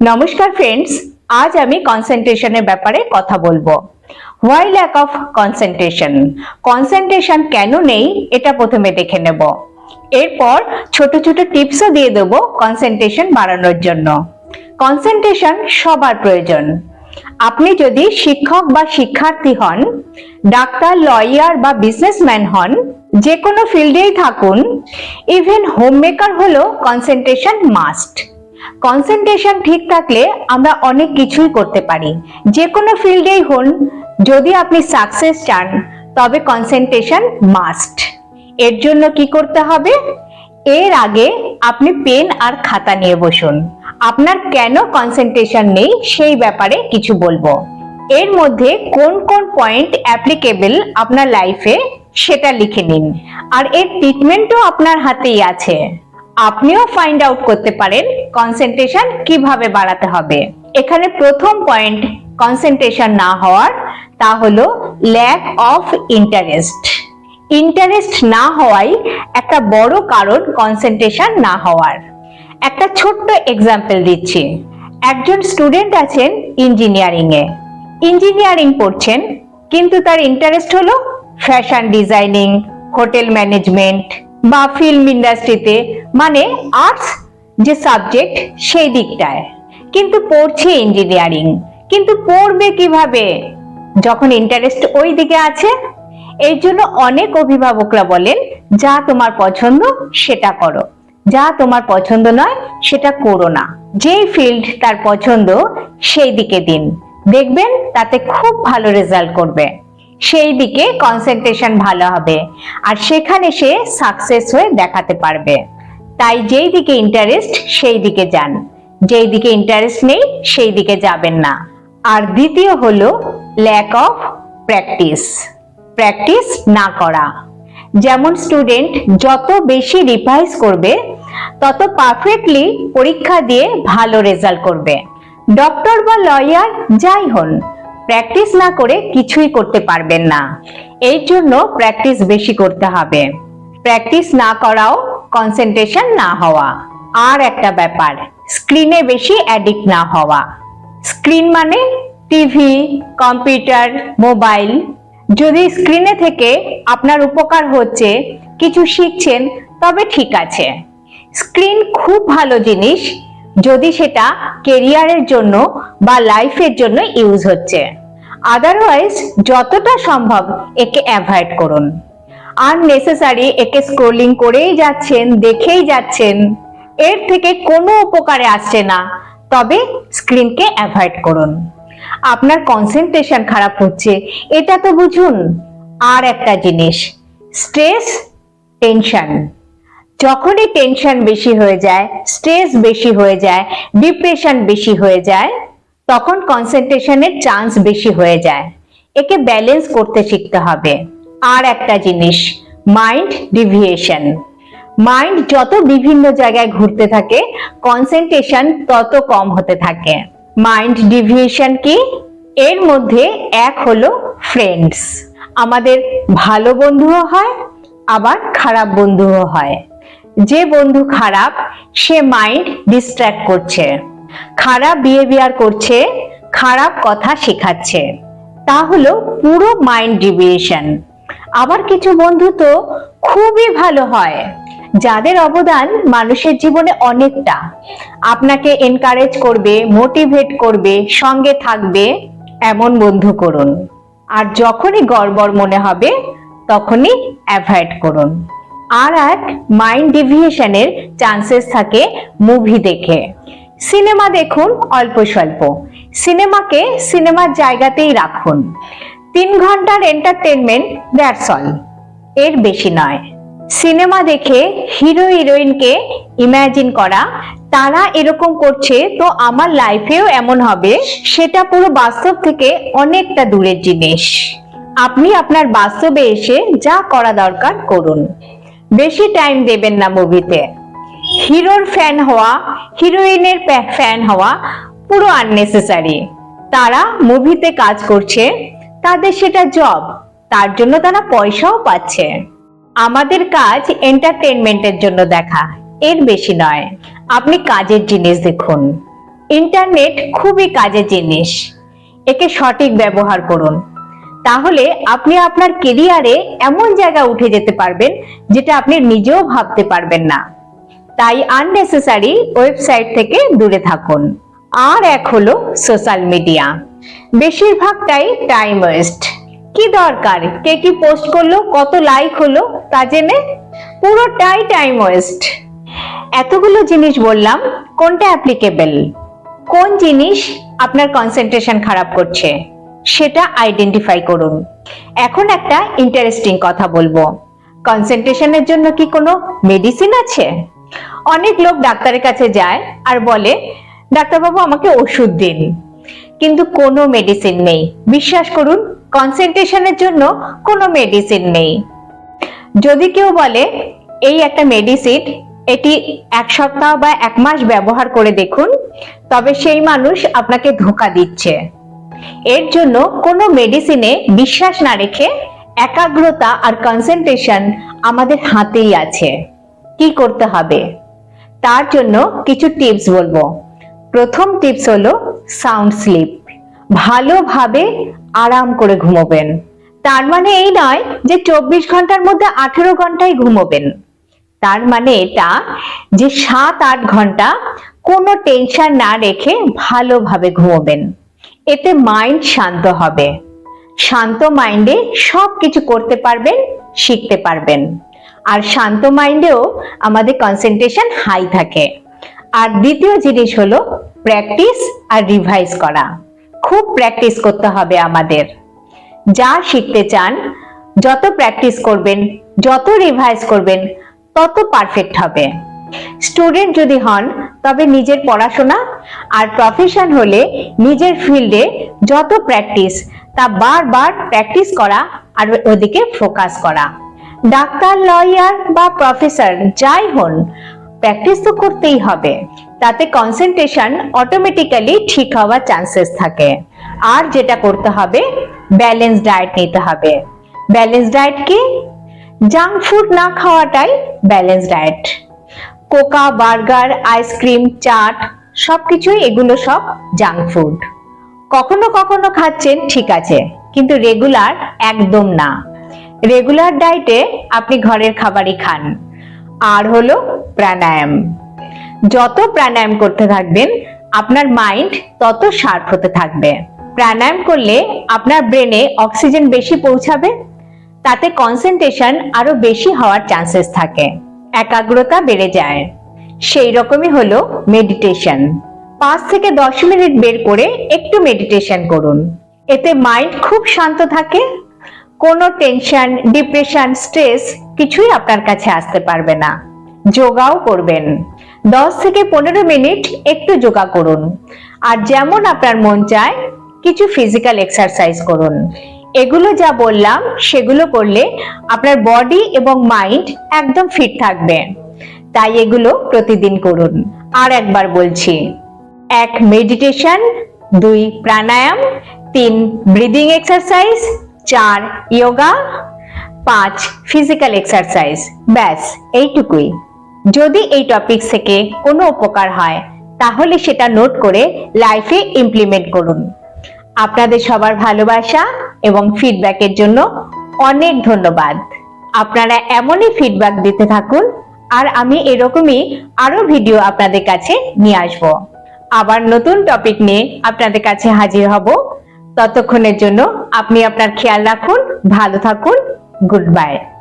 নমস্কার ফ্রেন্ডস আজ আমি কনসেন্ট্রেশনের ব্যাপারে কথা বলব। Why lack of concentration concentration কেন নেই, এটা প্রথমে দেখে নেব। এরপর ছোট ছোট টিপসও দিয়ে দেবো কনসেন্ট্রেশন বাড়ানোর জন্য। কনসেন্ট্রেশন সবার প্রয়োজন। আপনি যদি শিক্ষক বা শিক্ষার্থী হন, ডাক্তার লয়ার বা বিজনেসম্যান হন যে কোনো ফিল্ডেই থাকুন ইভেন হোম মেকার হলেও কনসেন্ট্রেশন মাস্ট কনসেন্ট্রেশন ঠিক থাকলে আমরা অনেক কিছুই করতে পারি। যে কোনো ফিল্ডেই হন, যদি আপনি সাকসেস চান, তবে কনসেন্ট্রেশন মাস্ট এর জন্য কি করতে হবে? এর আগে আপনি পেন আর খাতা নিয়ে বসুন। আপনার কেন কনসেন্ট্রেশন নেই সেই ব্যাপারে কিছু বলব। এর মধ্যে কোন কোন পয়েন্ট অ্যাপ্লিকেবল আপনার লাইফে সেটা লিখে নিন। আর এর ট্রিটমেন্টও আপনার হাতেই আছে। আপনিও ফাইন্ড আউট করতে পারেন কনসেন্ট্রেশন কীভাবে বাড়াতে হবে। এখানে প্রথম পয়েন্ট কনসেন্ট্রেশন না হওয়ার, তা হলো ল্যাক অফ ইন্টারেস্ট ইন্টারেস্ট না হওয়াই একটা বড় কারণ কনসেন্ট্রেশন না হওয়ার। একটা ছোট্ট এক্সাম্পল দিচ্ছি। একজন স্টুডেন্ট আছেন ইঞ্জিনিয়ারিং এ। ইঞ্জিনিয়ারিং পড়ছেন, কিন্তু তার ইন্টারেস্ট হলো ফ্যাশন ডিজাইনিং হোটেল ম্যানেজমেন্ট বা ফিল্ম ইন্ডাস্ট্রিতে মানে আর্টস যে সাবজেক্ট সেই দিকটায়। কিন্তু পড়ছে ইঞ্জিনিয়ারিং কিন্তু পড়বে কীভাবে? যখন ইন্টারেস্ট ওই দিকে আছে এই জন্য অনেক অভিভাবকরা বলেন, যা তোমার পছন্দ, সেটা করো। যা তোমার পছন্দ নয়, সেটা করো না। যেই ফিল্ড তার পছন্দ, সেই দিকে দিন। দেখবেন, তাতে খুব ভালো রেজাল্ট করবে। সেই দিকে কনসেন্ট্রেশন ভালো হবে। আর সেখানে সে সাকসেস হয়ে দেখাতে পারবে। তাই যেই দিকে ইন্টারেস্ট সেই দিকে যান। যেই দিকে ইন্টারেস্ট নেই, সেই দিকে যাবেন না। আর দ্বিতীয় হলো ল্যাক অফ প্র্যাকটিস প্র্যাকটিস না করা। যেমন স্টুডেন্ট যত বেশি রিভাইজ করবে, তত পারফেক্টলি পরীক্ষা দিয়ে ভালো রেজাল্ট করবে। ডক্টর বা লয়ার যাই হন প্র্যাকটিস না করে কিছুই করতে পারবেন না। এই জন্য প্র্যাকটিস বেশি করতে হবে। প্র্যাকটিস না করাও কনসেন্ট্রেশন না হওয়া। আর একটা ব্যাপার স্ক্রিনে বেশি অ্যাডিক্ট না হওয়া। স্ক্রিন মানে টিভি কম্পিউটার মোবাইল যদি স্ক্রিনে থেকে আপনার উপকার হচ্ছে, কিছু শিখছেন, তবে ঠিক আছে। স্ক্রিন খুব ভালো জিনিস, যদি সেটা কেরিয়ারের জন্য বা লাইফের জন্য ইউজ হচ্ছে। আদারওয়াইজ যতটা সম্ভব একে অ্যাভয়েড করুন। আর নেসেসারি একে স্ক্রোলিং করেই যাচ্ছেন, দেখেই যাচ্ছেন। এর থেকে কোনো উপকারে আসছে না। তবে স্ক্রিনকে অ্যাভয়েড করুন। আপনার কনসেন্ট্রেশন খারাপ হচ্ছে, এটা তো বুঝুন। আর একটা জিনিস স্ট্রেস টেনশন যখনই টেনশন বেশি হয়ে যায় স্ট্রেস বেশি হয়ে যায় ডিপ্রেশন বেশি হয়ে যায়, তখন কনসেন্ট্রেশনের চান্স বেশি হয়ে যায়। একে ব্যালেন্স করতে শিখতে হবে। আর একটা জিনিস মাইন্ড ডিভিয়েশন মাইন্ড যত বিভিন্ন জায়গায় ঘুরতে থাকে কনসেন্ট্রেশন তত কম হতে থাকে। মাইন্ড ডিভিয়েশন কি? এর মধ্যে এক হলো ফ্রেন্ডস আমাদের ভালো বন্ধুও হয়, আবার খারাপ বন্ধুও হয়। যে বন্ধু খারাপ, সে মাইন্ড ডিস্ট্র্যাক্ট করছে। খারাপ বিহেভিয়ার করছে, খারাপ কথা শেখাচ্ছে। তা হলো পুরো মাইন্ড ডিভিয়েশন আবার কিছু বন্ধু তো খুবই ভালো হয়, যাদের অবদান মানুষের জীবনে অনেকটা। আপনাকে এনকারেজ করবে মোটিভেট করবে, সঙ্গে থাকবে, এমন বন্ধু করুন। আর যখনই গড়বড় মনে হবে, তখনই অ্যাভয়েড করুন। আর এক মাইন্ড ডিভিয়েশনের চান্সেস থাকে মুভি দেখে। সিনেমা দেখুন অল্প স্বল্প। সিনেমাকে সিনেমার জায়গাতেই রাখুন। তিন ঘণ্টার এন্টারটেনমেন্ট দ্যাটস অল এর বেশি নয়। সিনেমা দেখে হিরো হিরোইনকে ইমাজিন করা, তারা এরকম করছে, তো আমার লাইফেও এমন হবে, সেটা পুরো বাস্তব থেকে অনেকটা দূরের জিনিস। আপনি আপনার বাস্তবে এসে যা করা দরকার করুন। বেশি টাইম দেবেন না মুভিতে হিরোর ফ্যান হওয়া হিরোইনের ফ্যান হওয়া পুরো আননেসেসারি তারা মুভিতে কাজ করছে তাদের সেটা জব তার জন্য তারা পয়সাও পাচ্ছে। আমাদের কাজ এন্টারটেনমেন্টের জন্য দেখা, এর বেশি নয়। আপনি কাজের জিনিস দেখুন। ইন্টারনেট খুবই কাজের জিনিস। একে সঠিক ব্যবহার করুন। তাহলে আপনি আপনার কেরিয়ারে এমন জায়গা উঠে যেতে পারবেন, যেটা আপনি নিজেও ভাবতে পারবেন না। তাই আননেসেসারি ওয়েবসাইট থেকে দূরে থাকুন। আর এক হলো সোশ্যাল মিডিয়া বেশিরভাগটাই টাইম ওয়েস্ট কি দরকার? কে কি পোস্ট করল? কত লাইক হলো? তা জেনে পুরোটাই টাইম ওয়েস্ট এতগুলো জিনিস বললাম, কোনটা অ্যাপ্লিকেবল কোন জিনিস আপনার কনসেন্ট্রেশন খারাপ করছে? সেটা আইডেন্টিফাই করুন। এখন একটা ইন্টারেস্টিং কথা বলব। কনসেন্ট্রেশনের জন্য কি কোনো মেডিসিন আছে? অনেক লোক ডাক্তারের কাছে যায় আর বলে, ডাক্তারবাবু, আমাকে ওষুধ দিন। কিন্তু কোনো মেডিসিন নেই। বিশ্বাস করুন কনসেন্ট্রেশনের জন্য কোনো মেডিসিন নেই। যদি কেউ বলে, এই একটা মেডিসিন এটি এক সপ্তাহ বা এক মাস ব্যবহার করে দেখুন, তবে সেই মানুষ আপনাকে ধোকা দিচ্ছে। এর জন্য কোনো মেডিসিনে বিশ্বাস না রেখে একাগ্রতা আর কনসেন্ট্রেশন আমাদের হাতেই আছে। কি করতে হবে? তার জন্য কিছু টিপস বলব। প্রথম টিপস হলো সাউন্ড স্লিপ ভালোভাবে আরাম করে ঘুমোবেন। তার মানে এই নয় যে চব্বিশ ঘণ্টার মধ্যে আঠেরো ঘন্টায় ঘুমোবেন। তার মানে এটা যে সাত আট ঘণ্টা কোনো টেনশন না রেখে ভালোভাবে ঘুমোবেন। এতে মাইন্ড শান্ত হবে। শান্ত মাইন্ডে সব কিছু করতে পারবেন, শিখতে পারবেন। আর শান্ত মাইন্ডেও আমাদের কনসেন্ট্রেশন হাই থাকে। আর দ্বিতীয় জিনিস হলো প্র্যাকটিস আর রিভাইজ করা। খুব প্র্যাকটিস করতে হবে আমাদের। যা শিখতে চান, যত প্র্যাকটিস করবেন, যত রিভাইজ করবেন, তত পারফেক্ট হবে। স্টুডেন্ট যদি হন, তবে নিজের পড়াশোনা আর প্রফেশন হলে নিজের ফিল্ডে যত প্র্যাকটিস তা বারবার প্র্যাকটিস করা আর ওদিকে ফোকাস করা। ডাক্তার লয়ার বা প্রফেসর যাই হন প্র্যাকটিস তো করতেই হবে। তাতে কনসেন্ট্রেশন অটোমেটিক্যালি ঠিক হওয়ার চান্সেস থাকে। আর যেটা করতে হবে ব্যালেন্স ডায়েট নিতে হবে। ব্যালেন্স ডায়েট কি? জাঙ্ক ফুড না খাওয়াটাই balance diet coca, burger ice cream chaat, সবকিছুই এগুলো সব জাঙ্ক ফুড কখনো কখনো খাচ্ছেন, ঠিক আছে, কিন্তু রেগুলার একদম না। রেগুলার ডায়েটে আপনি ঘরের খাবারই খান। আর হলো প্রাণায়াম। যত প্রাণায়াম করতে থাকবেন, আপনার মাইন্ড তত শার্প হতে থাকবে। প্রাণায়াম করলে আপনার ব্রেনে অক্সিজেন বেশি পৌঁছাবে, তাতে কনসেন্ট্রেশন আরও বেশি হওয়ার চান্সেস থাকে। একাগ্রতা বেড়ে যায়। সেই রকমই হলো মেডিটেশন পাঁচ থেকে দশ মিনিট বের করে একটু মেডিটেশন করুন। এতে মাইন্ড খুব শান্ত থাকে, কোনো টেনশন ডিপ্রেশন স্ট্রেস কিছুই আপনার কাছে আসতে পারবে না। যোগাও করবেন। দশ থেকে পনেরো মিনিট একটু যোগা করুন। আর যেমন আপনার মন চায়, কিছু ফিজিক্যাল এক্সারসাইজ করুন। এগুলো যা বললাম, সেগুলো করলে আপনার বডি এবং মাইন্ড একদম ফিট থাকবে। তাই এগুলো প্রতিদিন করুন। আর একবার বলছি, এক মেডিটেশন দুই প্রাণায়াম, তিন ব্রিদিং এক্সারসাইজ চার যোগা পাঁচ ফিজিক্যাল এক্সারসাইজ ব্যাস, এইটুকুই। যদি এই টপিক থেকে কোনো উপকার হয়, তাহলে সেটা নোট করে লাইফে ইমপ্লিমেন্ট করুন। আপনাদের সবার ভালোবাসা এবং ফিডব্যাকের জন্য অনেক ধন্যবাদ। আপনারা এমনই ফিডব্যাক দিতে থাকুন, আর আমি এরকমই আরও ভিডিও আপনাদের কাছে নিয়ে আসব। আবার নতুন টপিক নিয়ে আপনাদের কাছে হাজির হব। ততক্ষণের জন্য আপনি আপনার খেয়াল রাখুন, ভালো থাকুন goodbye.